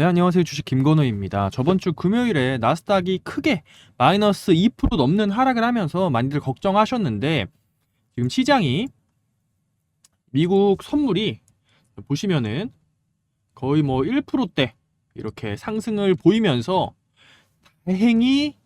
네, 안녕하세요. 주식 김건호입니다. 저번 주 금요일에 나스닥이 크게 마이너스 2% 넘는 하락을 하면서 많이들 걱정하셨는데 지금 시장이 미국 선물이 보시면은 거의 뭐 1%대 이렇게 상승을 보이면서 다행히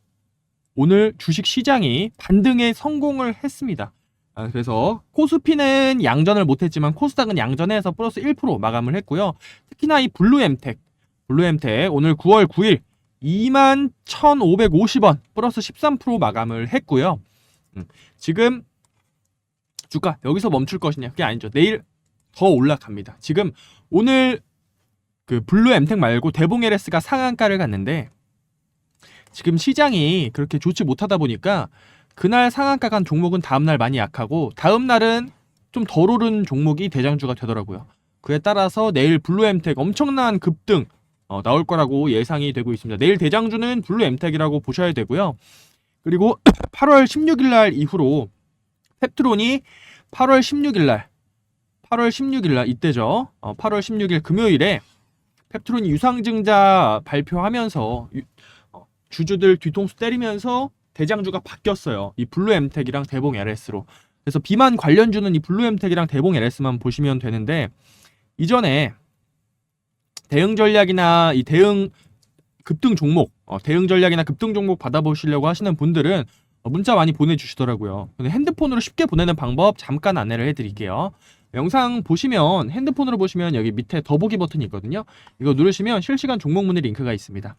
오늘 주식 시장이 반등에 성공을 했습니다. 아, 그래서 코스피는 양전을 못했지만 코스닥은 양전해서 플러스 1% 마감을 했고요. 특히나 이 블루엠텍 블루엠텍 오늘 9월 9일 2만 1,550원 플러스 13% 마감을 했고요. 음, 지금 주가 여기서 멈출 것이냐? 그게 아니죠. 내일 더 올라갑니다. 지금 오늘 그 블루엠텍 말고 대봉LS가 상한가를 갔는데 지금 시장이 그렇게 좋지 못하다 보니까 그날 상한가 간 종목은 다음날 많이 약하고 다음날은 좀 덜 오른 종목이 대장주가 되더라고요. 그에 따라서 내일 블루엠텍 엄청난 급등 어, 나올 거라고 예상이 되고 있습니다. 내일 대장주는 블루 엠텍이라고 보셔야 되고요. 그리고 8월 16일 날 이후로 펩트론이 8월 16일 날 8월 16일 날 이때죠. 어, 8월 16일 금요일에 펩트론이 유상증자 발표하면서 유- 어, 주주들 뒤통수 때리면서 대장주가 바뀌었어요. 이 블루엠텍이랑 대봉 LS로. 그래서 비만 관련주는 이 블루엠텍이랑 대봉 LS만 보시면 되는데 이전에 대응 전략이나 이 대응 급등 종목, 어, 대응 전략이나 급등 종목 받아보시려고 하시는 분들은 어, 문자 많이 보내주시더라고요. 근데 핸드폰으로 쉽게 보내는 방법 잠깐 안내를 해드릴게요. 영상 보시면 핸드폰으로 보시면 여기 밑에 더보기 버튼이 있거든요. 이거 누르시면 실시간 종목 문의 링크가 있습니다.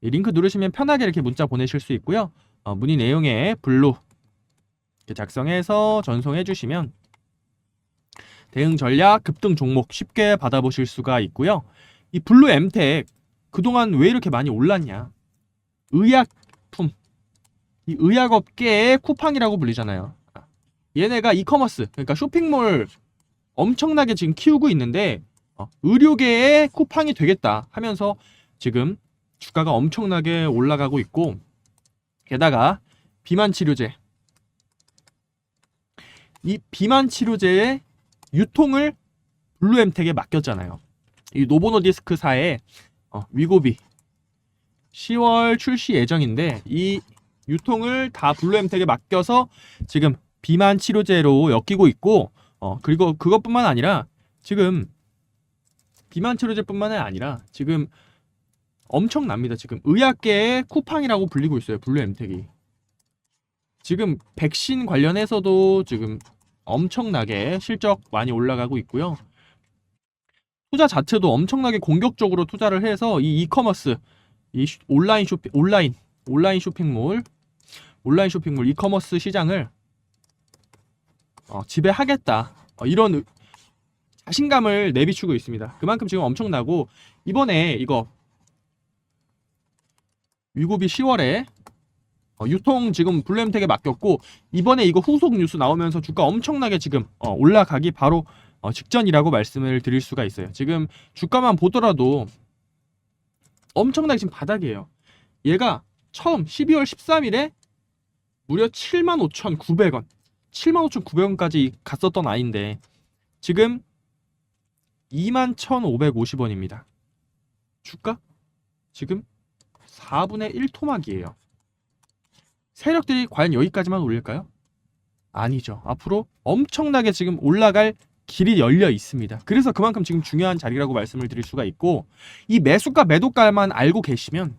이 링크 누르시면 편하게 이렇게 문자 보내실 수 있고요. 어, 문의 내용에 블루 작성해서 전송해 주시면 대응 전략 급등 종목 쉽게 받아보실 수가 있고요. 이 블루 엠텍 그동안 왜 이렇게 많이 올랐냐? 의약품 이 의약업계의 쿠팡이라고 불리잖아요. 얘네가 이커머스 그러니까 쇼핑몰 엄청나게 지금 키우고 있는데 어, 의료계의 쿠팡이 되겠다 하면서 지금 주가가 엄청나게 올라가고 있고 게다가 비만 치료제 이 비만 치료제의 유통을 블루엠텍에 맡겼잖아요. 이 노보노디스크사의 어, 위고비 10월 출시 예정인데 이 유통을 다 블루엠텍에 맡겨서 지금 비만 치료제로 엮이고 있고 어 그리고 그것뿐만 아니라 지금 비만 치료제뿐만 아니라 지금 엄청납니다. 지금 의학계의 쿠팡이라고 불리고 있어요. 블루엠텍이 지금 백신 관련해서도 지금 엄청나게 실적 많이 올라가고 있고요. 투자 자체도 엄청나게 공격적으로 투자를 해서 이 이커머스 이 쇼- 온라인 쇼핑 온라인 온라인 쇼핑몰 온라인 쇼핑몰 이커머스 시장을 어, 지배하겠다 어, 이런 의- 자신감을 내비추고 있습니다. 그만큼 지금 엄청나고 이번에 이거 위고비 10월에 어, 유통 지금 블루엠텍에 맡겼고 이번에 이거 후속 뉴스 나오면서 주가 엄청나게 지금 어, 올라가기 바로 어, 직전이라고 말씀을 드릴 수가 있어요. 지금 주가만 보더라도 엄청나게 지금 바닥이에요. 얘가 처음 12월 13일에 무려 75,900원, 75,900원까지 갔었던 아이인데 지금 21,550원입니다. 주가 지금 4분의 1 토막이에요. 세력들이 과연 여기까지만 올릴까요? 아니죠. 앞으로 엄청나게 지금 올라갈 길이 열려 있습니다. 그래서 그만큼 지금 중요한 자리라고 말씀을 드릴 수가 있고 이 매수가 매도가만 알고 계시면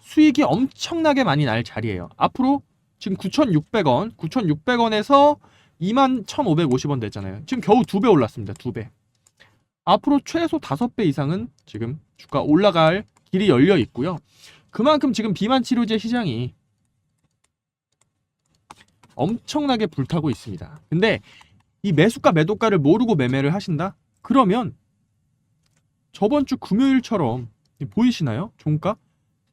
수익이 엄청나게 많이 날 자리예요. 앞으로 지금 9,600원, 9,600원에서 21,550원 됐잖아요. 지금 겨우 두 배 올랐습니다. 두 배. 앞으로 최소 다섯 배 이상은 지금 주가 올라갈 길이 열려 있고요. 그만큼 지금 비만 치료제 시장이 엄청나게 불타고 있습니다. 근데 이 매수가 매도가를 모르고 매매를 하신다? 그러면 저번 주 금요일처럼 보이시나요? 종가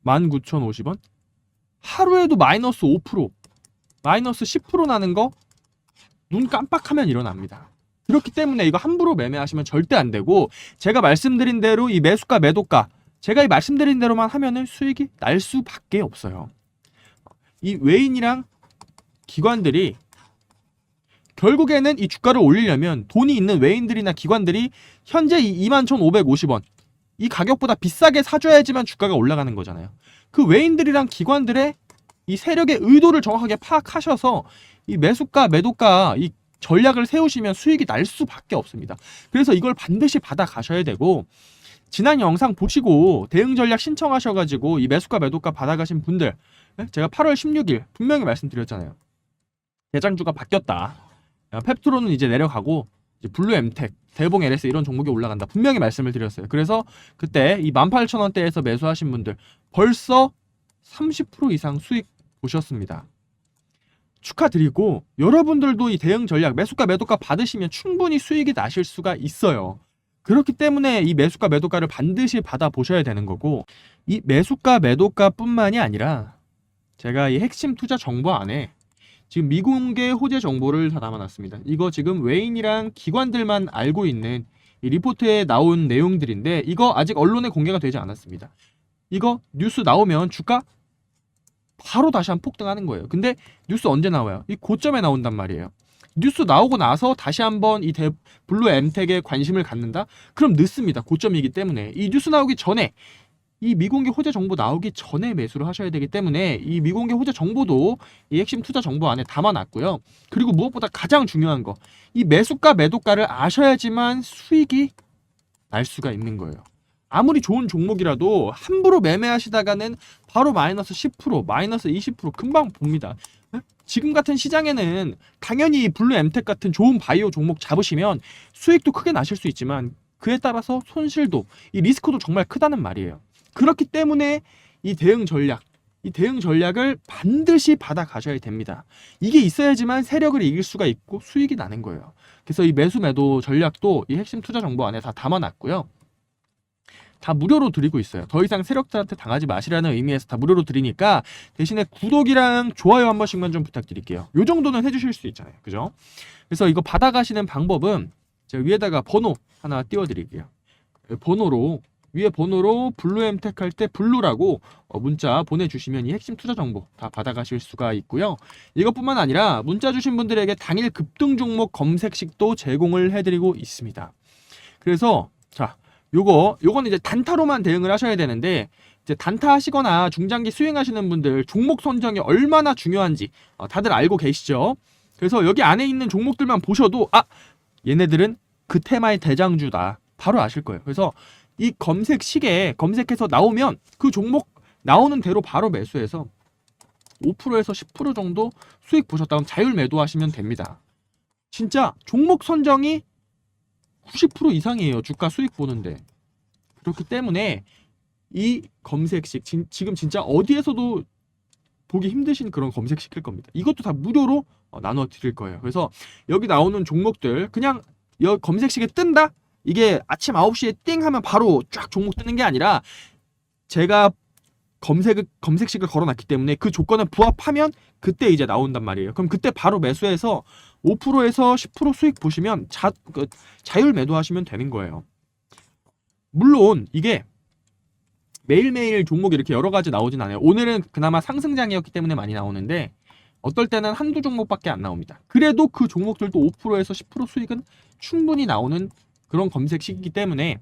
19,050원? 하루에도 마이너스 5% 마이너스 10% 나는 거 눈 깜빡하면 일어납니다. 그렇기 때문에 이거 함부로 매매하시면 절대 안 되고 제가 말씀드린 대로 이 매수가 매도가 제가 이 말씀드린 대로만 하면은 수익이 날 수밖에 없어요. 이 외인이랑 기관들이 결국에는 이 주가를 올리려면 돈이 있는 외인들이나 기관들이 현재 이 21,550원 이 가격보다 비싸게 사줘야지만 주가가 올라가는 거잖아요. 그 외인들이랑 기관들의 이 세력의 의도를 정확하게 파악하셔서 이 매수가, 매도가 이 전략을 세우시면 수익이 날 수밖에 없습니다. 그래서 이걸 반드시 받아 가셔야 되고 지난 영상 보시고 대응 전략 신청하셔가지고 이 매수가, 매도가 받아가신 분들 예? 제가 8월 16일 분명히 말씀드렸잖아요. 대장주가 바뀌었다. 야, 펩트로는 이제 내려가고 이제 블루 엠텍, 대봉 LS 이런 종목이 올라간다. 분명히 말씀을 드렸어요. 그래서 그때 이 18,000원대에서 매수하신 분들 벌써 30% 이상 수익 보셨습니다. 축하드리고 여러분들도 이 대응 전략 매수가 매도가 받으시면 충분히 수익이 나실 수가 있어요. 그렇기 때문에 이 매수가 매도가를 반드시 받아 보셔야 되는 거고 이 매수가 매도가뿐만이 아니라 제가 이 핵심 투자 정보 안에 지금 미공개 호재 정보를 다 담아놨습니다. 이거 지금 외인이랑 기관들만 알고 있는 이 리포트에 나온 내용들인데 이거 아직 언론에 공개가 되지 않았습니다. 이거 뉴스 나오면 주가 바로 다시 한 폭등하는 거예요. 근데 뉴스 언제 나와요? 이 고점에 나온단 말이에요. 뉴스 나오고 나서 다시 한번 이 대, 블루 엠텍에 관심을 갖는다? 그럼 늦습니다. 고점이기 때문에 이 뉴스 나오기 전에 이 미공개 호재 정보 나오기 전에 매수를 하셔야 되기 때문에 이 미공개 호재 정보도 이 핵심 투자 정보 안에 담아놨고요. 그리고 무엇보다 가장 중요한 거, 이 매수가 매도가를 아셔야지만 수익이 날 수가 있는 거예요. 아무리 좋은 종목이라도 함부로 매매하시다가는 바로 마이너스 10%, 마이너스 20% 금방 봅니다. 에? 지금 같은 시장에는 당연히 블루 엠텍 같은 좋은 바이오 종목 잡으시면 수익도 크게 나실 수 있지만 그에 따라서 손실도 이 리스크도 정말 크다는 말이에요. 그렇기 때문에 이 대응 전략, 이 대응 전략을 반드시 받아 가셔야 됩니다. 이게 있어야지만 세력을 이길 수가 있고 수익이 나는 거예요. 그래서 이 매수 매도 전략도 이 핵심 투자 정보 안에 다 담아놨고요. 다 무료로 드리고 있어요. 더 이상 세력들한테 당하지 마시라는 의미에서 다 무료로 드리니까 대신에 구독이랑 좋아요 한 번씩만 좀 부탁드릴게요. 요 정도는 해주실 수 있잖아요. 그죠? 그래서 이거 받아가시는 방법은 제가 위에다가 번호 하나 띄워드릴게요. 번호로 위에 번호로 블루엠텍 할때 블루라고 어, 문자 보내주시면 이 핵심 투자 정보 다 받아가실 수가 있고요. 이것뿐만 아니라 문자 주신 분들에게 당일 급등 종목 검색식도 제공을 해드리고 있습니다. 그래서 자 요거 요건 이제 단타로만 대응을 하셔야 되는데 이제 단타 하시거나 중장기 수행하시는 분들 종목 선정이 얼마나 중요한지 어, 다들 알고 계시죠? 그래서 여기 안에 있는 종목들만 보셔도 아 얘네들은 그 테마의 대장주다 바로 아실 거예요. 그래서 이 검색 시계에 검색해서 나오면 그 종목 나오는 대로 바로 매수해서 5%에서 10% 정도 수익 보셨다면 자율 매도하시면 됩니다. 진짜 종목 선정이 90% 이상이에요. 주가 수익 보는데. 그렇기 때문에 이 검색식 진, 지금 진짜 어디에서도 보기 힘드신 그런 검색 시킬 겁니다. 이것도 다 무료로 어, 나눠 드릴 거예요. 그래서 여기 나오는 종목들 그냥 여 검색식에 뜬다? 이게 아침 9시에 띵 하면 바로 쫙 종목 뜨는 게 아니라 제가 검색 검색식을 걸어놨기 때문에 그 조건에 부합하면 그때 이제 나온단 말이에요. 그럼 그때 바로 매수해서 5%에서 10% 수익 보시면 자, 그, 자율 매도하시면 되는 거예요. 물론 이게 매일매일 종목이 이렇게 여러 가지 나오진 않아요. 오늘은 그나마 상승장이었기 때문에 많이 나오는데 어떨 때는 한두 종목밖에 안 나옵니다. 그래도 그 종목들도 5%에서 10% 수익은 충분히 나오는 그런 검색식이기 때문에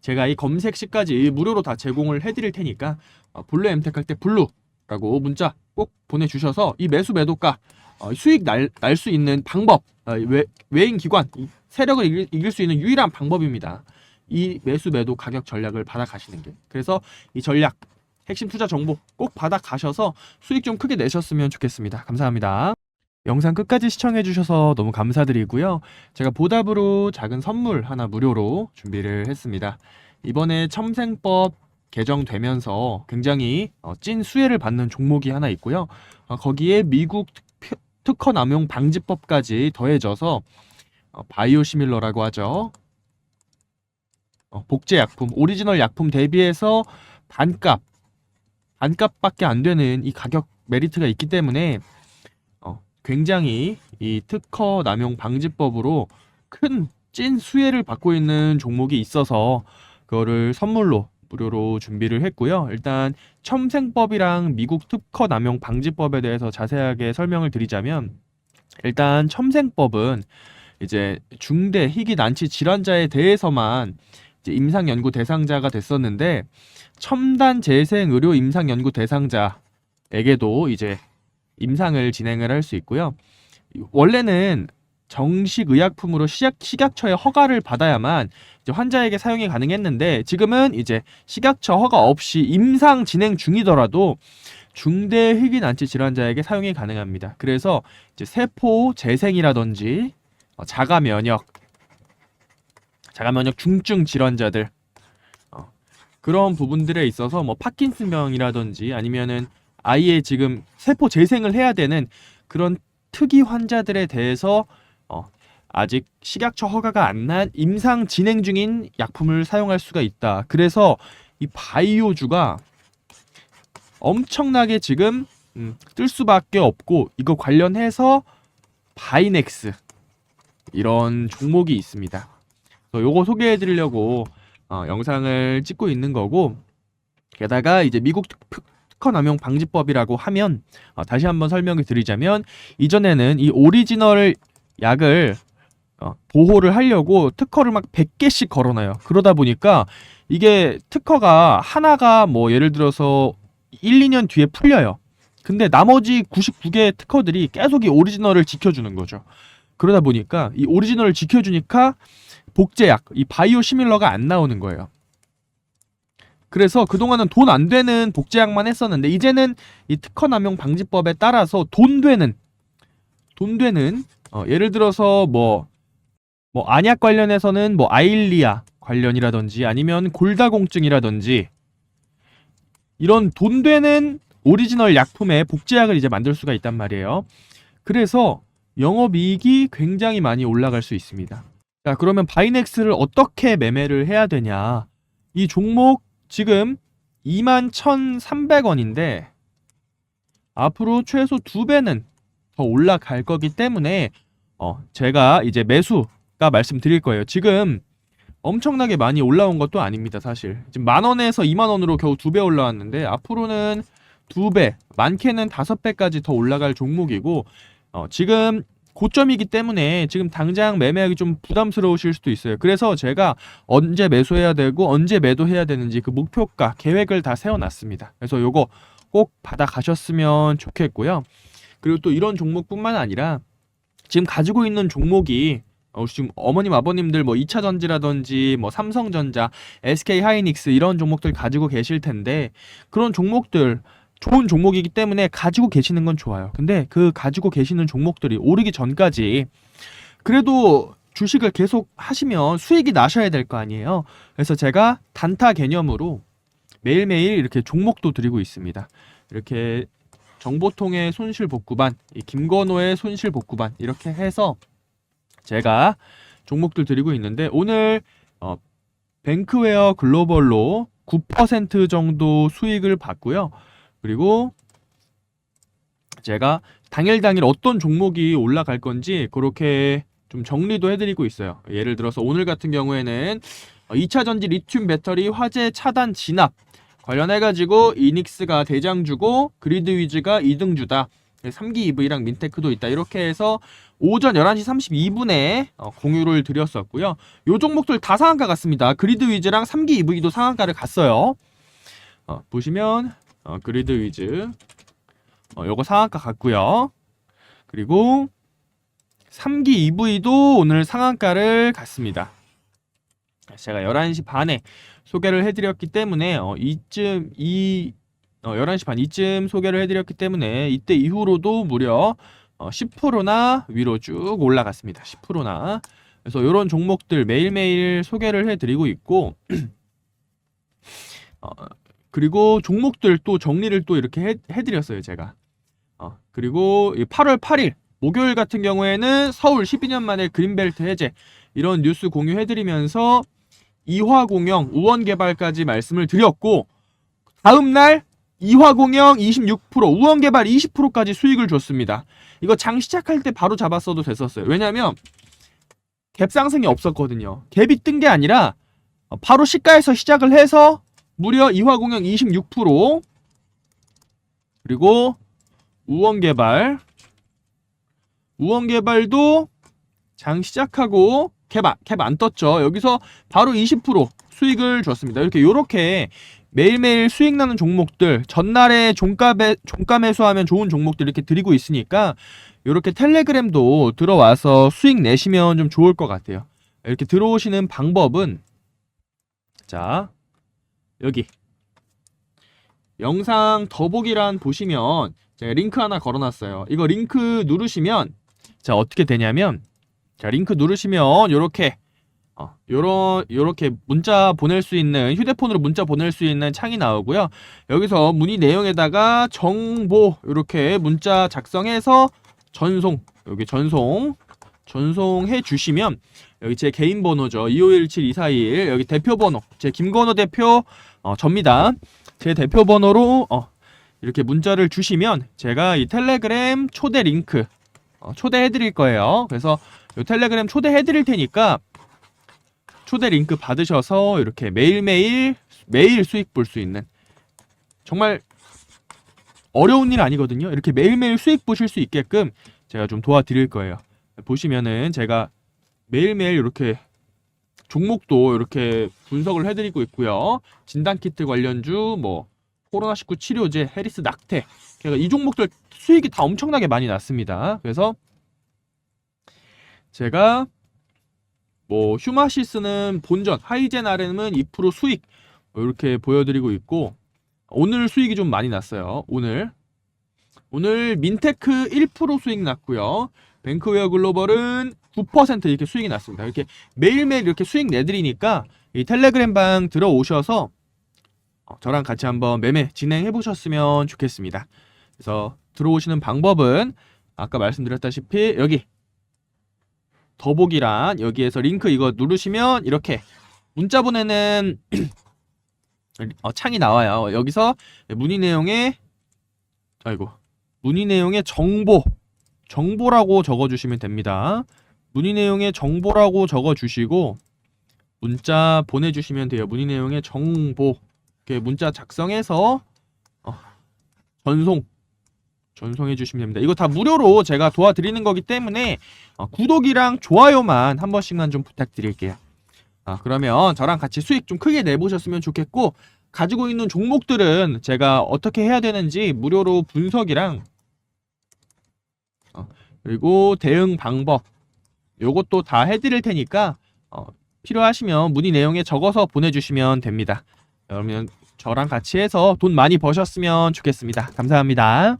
제가 이 검색식까지 무료로 다 제공을 해드릴 테니까 어, 블루 엠텍 할 때 블루라고 문자 꼭 보내주셔서 이 매수 매도가 어, 수익 날 수 있는 방법 어, 외, 외인 기관 이 세력을 이길, 이길 수 있는 유일한 방법입니다. 이 매수 매도 가격 전략을 받아 가시는 게 그래서 이 전략 핵심 투자 정보 꼭 받아 가셔서 수익 좀 크게 내셨으면 좋겠습니다. 감사합니다. 영상 끝까지 시청해 주셔서 너무 감사드리고요. 제가 보답으로 작은 선물 하나 무료로 준비를 했습니다. 이번에 첨생법 개정되면서 굉장히 어, 찐 수혜를 받는 종목이 하나 있고요. 어, 거기에 미국 특, 특허 남용 방지법까지 더해져서 어, 바이오 시밀러라고 하죠. 어, 복제 약품, 오리지널 약품 대비해서 반값, 반값밖에 안 되는 이 가격 메리트가 있기 때문에 어, 굉장히 이 특허 남용 방지법으로 큰 찐 수혜를 받고 있는 종목이 있어서 그거를 선물로 무료로 준비를 했고요. 일단 첨생법이랑 미국 특허 남용 방지법에 대해서 자세하게 설명을 드리자면 일단 첨생법은 이제 중대 희귀 난치 질환자에 대해서만 임상 연구 대상자가 됐었는데 첨단 재생 의료 임상 연구 대상자에게도 이제 임상을 진행을 할 수 있고요. 원래는 정식 의약품으로 시약, 식약처의 허가를 받아야만 환자에게 사용이 가능했는데 지금은 이제 식약처 허가 없이 임상 진행 중이더라도 중대 희귀 난치 질환자에게 사용이 가능합니다. 그래서 이제 세포 재생이라든지 어, 자가 면역, 자가 면역 중증 질환자들 어, 그런 부분들에 있어서 뭐 파킨슨병이라든지 아니면은 아예 지금 세포 재생을 해야 되는 그런 특이 환자들에 대해서 어, 아직 식약처 허가가 안 난 임상 진행 중인 약품을 사용할 수가 있다. 그래서 이 바이오주가 엄청나게 지금 음, 뜰 수밖에 없고 이거 관련해서 바이넥스 이런 종목이 있습니다. 요거 소개해 드리려고 어, 영상을 찍고 있는 거고 게다가 이제 미국 특, 특허 남용 방지법이라고 하면 어, 다시 한번 설명을 드리자면 이전에는 이 오리지널 약을 어, 보호를 하려고 특허를 막 100개씩 걸어놔요. 그러다 보니까 이게 특허가 하나가 뭐 예를 들어서 1, 2년 뒤에 풀려요. 근데 나머지 99개의 특허들이 계속 이 오리지널을 지켜주는 거죠. 그러다 보니까 이 오리지널을 지켜주니까 복제약, 이 바이오 시밀러가 안 나오는 거예요. 그래서 그동안은 돈 안 되는 복제약만 했었는데 이제는 이 특허 남용 방지법에 따라서 돈 되는 돈 되는 어, 예를 들어서 뭐뭐 안약 관련해서는 뭐 아일리아 관련이라든지 아니면 골다공증이라든지 이런 돈 되는 오리지널 약품의 복제약을 이제 만들 수가 있단 말이에요. 그래서 영업이익이 굉장히 많이 올라갈 수 있습니다. 자, 그러면 바이넥스를 어떻게 매매를 해야 되냐? 이 종목 지금 21,300원인데 앞으로 최소 두 배는 더 올라갈 거기 때문에 어, 제가 이제 매수가 말씀드릴 거예요. 지금 엄청나게 많이 올라온 것도 아닙니다, 사실. 지금 만 원에서 2만 원으로 겨우 두 배 올라왔는데 앞으로는 두 배, 많게는 다섯 배까지 더 올라갈 종목이고 어, 지금 고점이기 때문에 지금 당장 매매하기 좀 부담스러우실 수도 있어요. 그래서 제가 언제 매수해야 되고 언제 매도해야 되는지 그 목표가 계획을 다 세워놨습니다. 그래서 요거 꼭 받아 가셨으면 좋겠고요. 그리고 또 이런 종목뿐만 아니라 지금 가지고 있는 종목이 어, 지금 어머님 아버님들 뭐 2차 전지라든지 뭐 삼성전자, SK 하이닉스 이런 종목들 가지고 계실 텐데 그런 종목들 좋은 종목이기 때문에 가지고 계시는 건 좋아요. 근데 그 가지고 계시는 종목들이 오르기 전까지 그래도 주식을 계속 하시면 수익이 나셔야 될 거 아니에요. 그래서 제가 단타 개념으로 매일매일 이렇게 종목도 드리고 있습니다. 이렇게 정보통의 손실 복구반, 이 김건호의 손실 복구반 이렇게 해서 제가 종목들 드리고 있는데 오늘 어, 뱅크웨어 글로벌로 9% 정도 수익을 봤고요. 그리고 제가 당일 당일 어떤 종목이 올라갈 건지 그렇게 좀 정리도 해드리고 있어요. 예를 들어서 오늘 같은 경우에는 2차 전지 리튬 배터리 화재 차단 진압 관련해가지고 이닉스가 대장주고 그리드 위즈가 2등주다. 3기 EV랑 민테크도 있다. 이렇게 해서 오전 11시 32분에 어, 공유를 드렸었고요. 요 종목들 다 상한가 갔습니다. 그리드 위즈랑 3기 EV도 상한가를 갔어요. 어, 보시면 어, 그리드 위즈 어, 요거 상한가 갔고요. 그리고 3기 EV도 오늘 상한가를 갔습니다. 제가 11시 반에 소개를 해드렸기 때문에 어, 이쯤 이 어, 11시 반 이쯤 소개를 해드렸기 때문에 이때 이후로도 무려 어, 10%나 위로 쭉 올라갔습니다. 10%나 그래서 이런 종목들 매일매일 소개를 해드리고 있고 어, 그리고 종목들 또 정리를 또 이렇게 해, 해드렸어요 제가 어, 그리고 8월 8일 목요일 같은 경우에는 서울 12년 만에 그린벨트 해제 이런 뉴스 공유해드리면서 이화공영 우원개발까지 말씀을 드렸고 다음날 이화공영 26% 우원개발 20%까지 수익을 줬습니다. 이거 장 시작할 때 바로 잡았어도 됐었어요. 왜냐면 갭 상승이 없었거든요. 갭이 뜬 게 아니라 바로 시가에서 시작을 해서 무려 이화공영 26% 그리고 우원개발 우원개발도 장 시작하고 캡, 안- 캡안 떴죠. 여기서 바로 20% 수익을 줬습니다. 이렇게 요렇게 매일매일 수익 나는 종목들 전날에 종가에 종가 매수하면 좋은 종목들 이렇게 드리고 있으니까 요렇게 텔레그램도 들어와서 수익 내시면 좀 좋을 것 같아요. 이렇게 들어오시는 방법은 자 여기 영상 더보기란 보시면 제가 링크 하나 걸어놨어요. 이거 링크 누르시면 자 어떻게 되냐면 자 링크 누르시면 요렇게 어, 요런 요렇게 문자 보낼 수 있는 휴대폰으로 문자 보낼 수 있는 창이 나오고요. 여기서 문의 내용에다가 정보 요렇게 문자 작성해서 전송 여기 전송 전송해 주시면 여기 제 개인 번호죠. 2517-241 여기 대표 번호 제 김건호 대표 어, 접니다. 제 대표 번호로 어, 이렇게 문자를 주시면 제가 이 텔레그램 초대 링크 어, 초대해 드릴 거예요. 그래서 이 텔레그램 초대해 드릴 테니까 초대 링크 받으셔서 이렇게 매일매일 매일 수익 볼 수 있는 정말 어려운 일 아니거든요. 이렇게 매일매일 수익 보실 수 있게끔 제가 좀 도와드릴 거예요. 보시면은 제가 매일매일 이렇게 종목도 이렇게 분석을 해드리고 있고요. 진단키트 관련주, 뭐 코로나19 치료제, 해리스 낙태, 그러니까 이 종목들 수익이 다 엄청나게 많이 났습니다. 그래서 제가 뭐 휴마시스는 본전, 하이젠 RM은 2% 수익 이렇게 보여드리고 있고 오늘 수익이 좀 많이 났어요. 오늘 오늘 민테크 1% 수익 났고요. 뱅크웨어 글로벌은 9% 이렇게 수익이 났습니다. 이렇게 매일매일 이렇게 수익 내드리니까 이 텔레그램 방 들어오셔서 어, 저랑 같이 한번 매매 진행해 보셨으면 좋겠습니다. 그래서 들어오시는 방법은 아까 말씀드렸다시피 여기 더보기란 여기에서 링크 이거 누르시면 이렇게 문자 보내는 어, 창이 나와요. 여기서 문의 내용에 아이고 문의 내용에 정보 정보라고 적어주시면 됩니다. 문의 내용에 정보라고 적어주시고 문자 보내주시면 돼요. 문의 내용에 정보 이렇게 문자 작성해서 어, 전송 전송해 주시면 됩니다. 이거 다 무료로 제가 도와드리는 거기 때문에 어, 구독이랑 좋아요만 한 번씩만 좀 부탁드릴게요. 아, 그러면 저랑 같이 수익 좀 크게 내보셨으면 좋겠고 가지고 있는 종목들은 제가 어떻게 해야 되는지 무료로 분석이랑 어, 그리고 대응 방법 요것도 다 해드릴 테니까 어, 필요하시면 문의 내용에 적어서 보내주시면 됩니다. 그러면 저랑 같이 해서 돈 많이 버셨으면 좋겠습니다. 감사합니다.